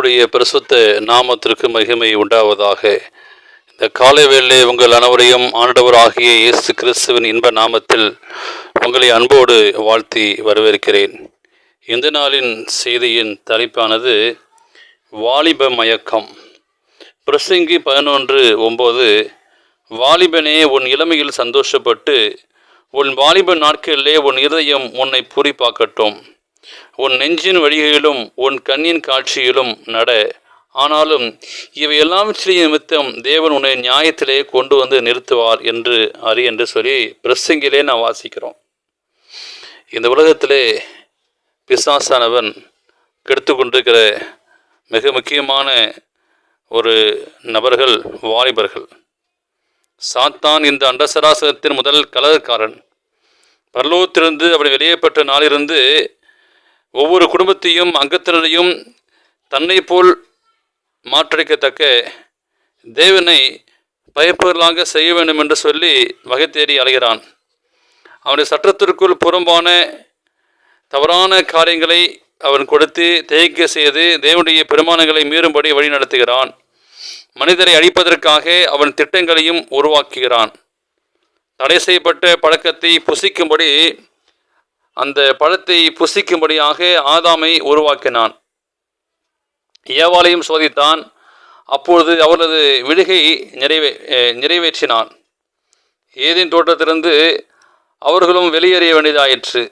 கர்த்தருடைய பிரசுத்த நாமத்திற்கு மகிமை உண்டாவதாக. இந்த காலை வேளை உங்கள் அனைவரையும் ஆண்டவராகிய இயேசு கிறிஸ்துவின் இன்ப நாமத்தில் உங்களை அன்போடு வாழ்த்தி வரவேற்கிறேன். இந்த நாளின் செய்தியின் தலைப்பானது வாலிப மயக்கம். பிரசங்கி பதினொன்று ஒம்பது வாலிபனே உன் இளமையில் சந்தோஷப்பட்டு உன் வாலிப நாட்களிலே உன் இருதயம் உன்னை பூரிப்பாக்கட்டும். உன் நெஞ்சின் வழிகளிலும் உன் கண்ணின் காட்சியிலும் நட. ஆனாலும் இவை எல்லாவற்றையும் நிமித்தம் தேவன் உன்னை நியாயத்திலே கொண்டு வந்து நிறுத்துவார் என்று அறி என்று சொல்லி பிரசங்கிலே நான் வாசிக்கிறோம். இந்த உலகத்திலே பிசாசானவன் கெடுத்து கொண்டிருக்கிற மிக முக்கியமான ஒரு நபர்கள் வாலிபர்கள். சாத்தான் இந்த அண்டசராசனத்தின் முதல் கலகக்காரன். பரலோகத்திலிருந்து அப்படி வெளியேப்பட்ட நாளிலிருந்து ஒவ்வொரு குடும்பத்தையும் அங்கத்தினரையும் தன்னை போல் மாற்றடிக்கத்தக்க தேவனை பயப்பவர்களாக செய்ய வேண்டும் என்று சொல்லி வகை தேடி அலைகிறான். அவனுடைய சட்டத்திற்குள் புறம்பான தவறான காரியங்களை அவன் கொடுத்து தேய்க்க செய்து தேவனுடைய பெருமானங்களை மீறும்படி வழி நடத்துகிறான். மனிதரை அழிப்பதற்காக அவன் திட்டங்களையும் உருவாக்குகிறான். தடை செய்யப்பட்ட பழக்கத்தை புசிக்கும்படி அந்த பழத்தை புசிக்கும்படியாக ஆதாமை உருவாக்கினான். ஏவாளையும் சோதித்தான். அப்பொழுது அவரது விடுகை நிறைவே நிறைவேற்றினான். ஏதேன் தோட்டத்திலிருந்து அவர்களும் வெளியேறிய வேண்டியதாயிற்று.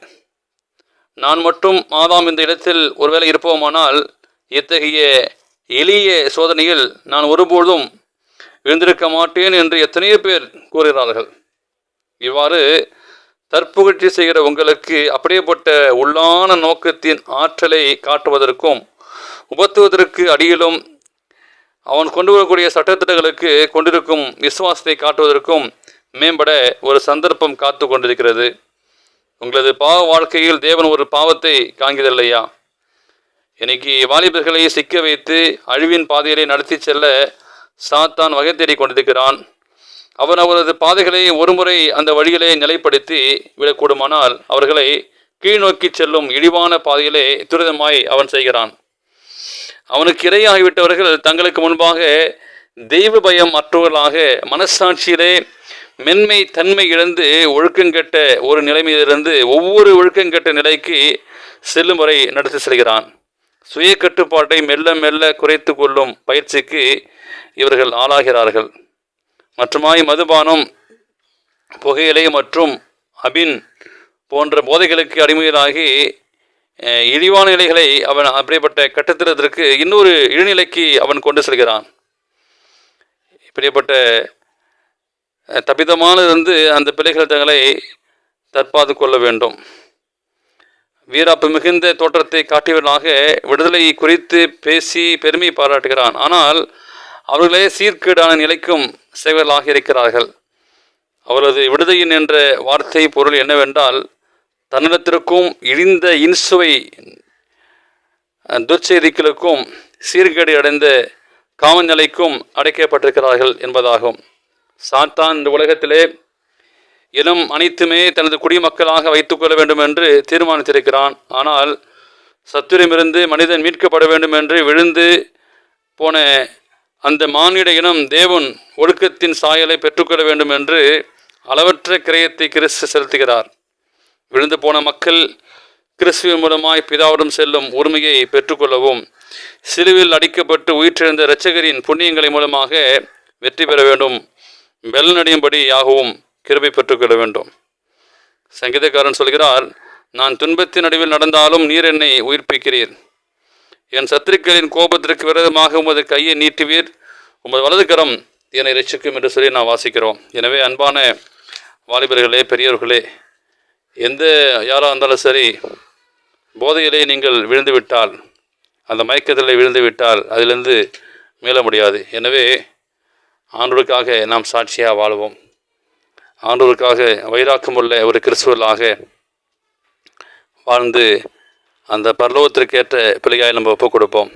நான் மட்டும் ஆதாம் இந்த இடத்தில் ஒருவேளை இருப்போமானால் இத்தகைய எளிய சோதனையில் நான் ஒருபோதும் எழுந்திருக்க மாட்டேன் என்று எத்தனையோ பேர் கூறுகிறார்கள். இவ்வாறு தற்புகழ்ச்சி செய்கிற உங்களுக்கு அப்படியேப்பட்ட உள்ளான நோக்கத்தின் ஆற்றலை காட்டுவதற்கும் உபத்துவதற்கு அடியிலும் அவன் கொண்டு வரக்கூடிய சட்டத்திட்டங்களுக்கு கொண்டிருக்கும் விசுவாசத்தை காட்டுவதற்கும் மேம்பட ஒரு சந்தர்ப்பம் காத்து கொண்டிருக்கிறது. உங்களது பாவ வாழ்க்கையில் தேவன் ஒரு பாவத்தை காண்கிறதில்லையா? இன்னைக்கு வாலிபர்களை சிக்க வைத்து அழிவின் பாதையிலே நடத்தி செல்ல சாத்தான் வகை தேடிக் கொண்டிருக்கிறான். அவன் அவரது பாதைகளை ஒருமுறை அந்த வழிகளை நிலைப்படுத்தி விடக்கூடுமானால் அவர்களை கீழ்நோக்கி செல்லும் இழிவான பாதையிலே துரிதமாய் அவன் செய்கிறான். அவனுக்கு இரையாகிவிட்டவர்கள் தங்களுக்கு முன்பாக தெய்வ பயம் அற்றவர்களாக மனசாட்சியிலே மென்மை தன்மை இழந்து ஒழுக்கங்கெட்ட ஒரு நிலைமையிலிருந்து ஒவ்வொரு ஒழுக்கங்கெட்ட நிலைக்கு செல்லும் வரை நடத்தி செல்கிறான். சுய கட்டுப்பாட்டை மெல்ல மெல்ல குறைத்து கொள்ளும் பயிற்சிக்கு இவர்கள் ஆளாகிறார்கள். மற்றுமாய் மதுபானம் புகையிலை மற்றும் அபின் போன்ற போதைகளுக்கு அடிமையிலாகி இழிவான நிலைகளை அவன் அப்படிப்பட்ட கட்டத்திற்கு இன்னொரு இழிநிலைக்கு அவன் கொண்டு செல்கிறான். இப்படிப்பட்ட அஹ், தப்பிதமானதிலிருந்து அந்த பிள்ளைகள் தங்களை தற்பாது கொள்ள வேண்டும். வீராப்பு மிகுந்த தோற்றத்தை காட்டியவனாக விடுதலை குறித்து பேசி பெருமை பாராட்டுகிறான். ஆனால் அவர்களே சீர்கேடான நிலைக்கும் சேவர்களாக இருக்கிறார்கள். அவரது விடுதையின் என்ற வார்த்தை பொருள் என்னவென்றால் தன்னிடத்திற்கும் இழிந்த இன்சுவை துர்ச்செய்திகளுக்கும் சீர்கேடு அடைந்த காமநிலைக்கும் அடைக்கப்பட்டிருக்கிறார்கள் என்பதாகும். சாத்தான் இந்த உலகத்திலே இனம் அனைத்துமே தனது குடிமக்களாக வைத்துக்கொள்ள வேண்டும் என்று தீர்மானித்திருக்கிறான். ஆனால் சத்துரமிருந்து மனிதன் மீட்கப்பட வேண்டும் என்று விழுந்து போன அந்த மானிட இனம் தேவன் ஒழுக்கத்தின் சாயலை பெற்றுக்கொள்ள வேண்டும் என்று அளவற்ற கிரயத்தை கிறிஸ்து செலுத்துகிறார். விழுந்து போன மக்கள் கிறிஸ்துவின் மூலமாய் பிதாவிடம் செல்லும் உரிமையை பெற்றுக்கொள்ளவும் சிலுவில் அடிக்கப்பட்டு உயிர்த்தெழுந்த இரட்சகரின் புண்ணியங்களை மூலமாக வெற்றி பெற வேண்டும். வெள்ளனடியும்படியாகவும் கிருபை பெற்றுக்கொள்ள வேண்டும். சங்கீதக்காரன் சொல்கிறார் நான் துன்பத்தின் நடுவில் நடந்தாலும் நீர் என்னை உயிர்ப்பிக்கிறீர். என் சத்துருக்களின் கோபத்திற்கு விரதமாக உமது கையை நீட்டுவீர். உமது வலதுகரம் என்னை ரசிக்கும் என்று சொல்லி நான் வாசிக்கிறோம். எனவே அன்பான வாலிபர்களே பெரியவர்களே எந்த யாராக இருந்தாலும் சரி போதையிலே நீங்கள் விழுந்து விட்டால் அந்த மயக்கத்தில் விழுந்து விட்டால் அதிலிருந்து மீள முடியாது. எனவே ஆண்டோருக்காக நாம் சாட்சியாக வாழ்வோம். ஆண்டோருக்காக வைராக்கமுள்ள ஒரு கிறிஸ்துவலாக வாழ்ந்து அந்த பரலோகத்திற்கேற்ற பிள்ளையாய் நம்ம ஒப்புக் கொடுப்போம்